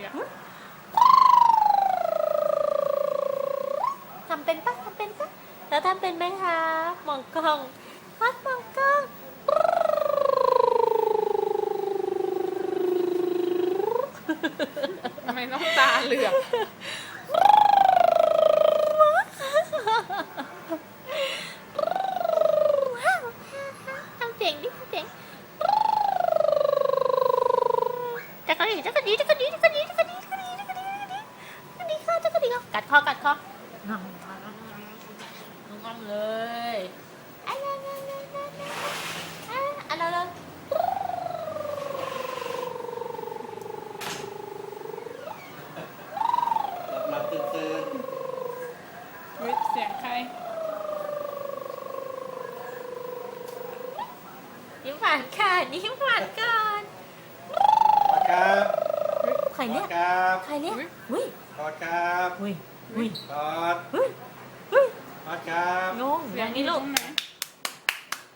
ี่ยทำเป็นปะทำเป็นปะแล้วทำเป็นไหมคะมองกล้องฮัดมองกล้องทำไมน้องตาเหลือกทำเสียงดิทำเสียงแต่ก็อย่าจะก็ดีจะก็ กรดีเข้ากัดคอกัดคองอมงอมเลยอะละละละละละอะละละหลับหลับตื่นตื่นวิเสียงใคร ยิ้มหวานค่ะยิ้มหวานก่อนพอดครับใครพเนี่อยดครับ ใครเนี่ยอุ้ยพ อดครับอุ้ยอุ้ยพอดอุ้ยอุ้ยพอดครับงงเสีอยย่างงนี้นี้ลูลูกกไหน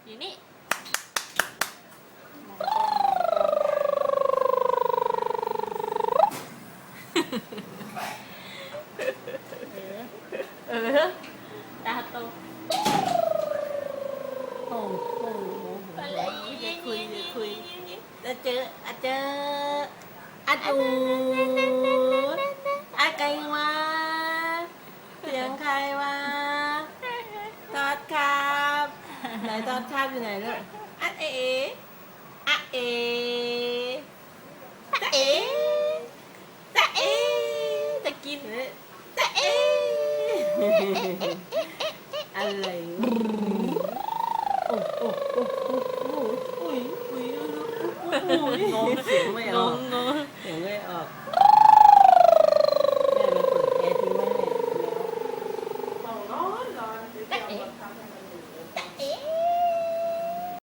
อยู่นี่มองกล้องมองกล้องเออตาโตโอ้โหอะไรจะคุยจะคุยจะเจออาเจออาจู อาไกวะเสียงใครวะทอดครับไหนทอดครับอยู่ไหนลูกอะเออะเอตะเอตะเอจะกินตะเออะไรวะโอ้โอ้โอ้โอ้โอ้ยโอ้ยโอ้ยงงเสียงไม่ออกงง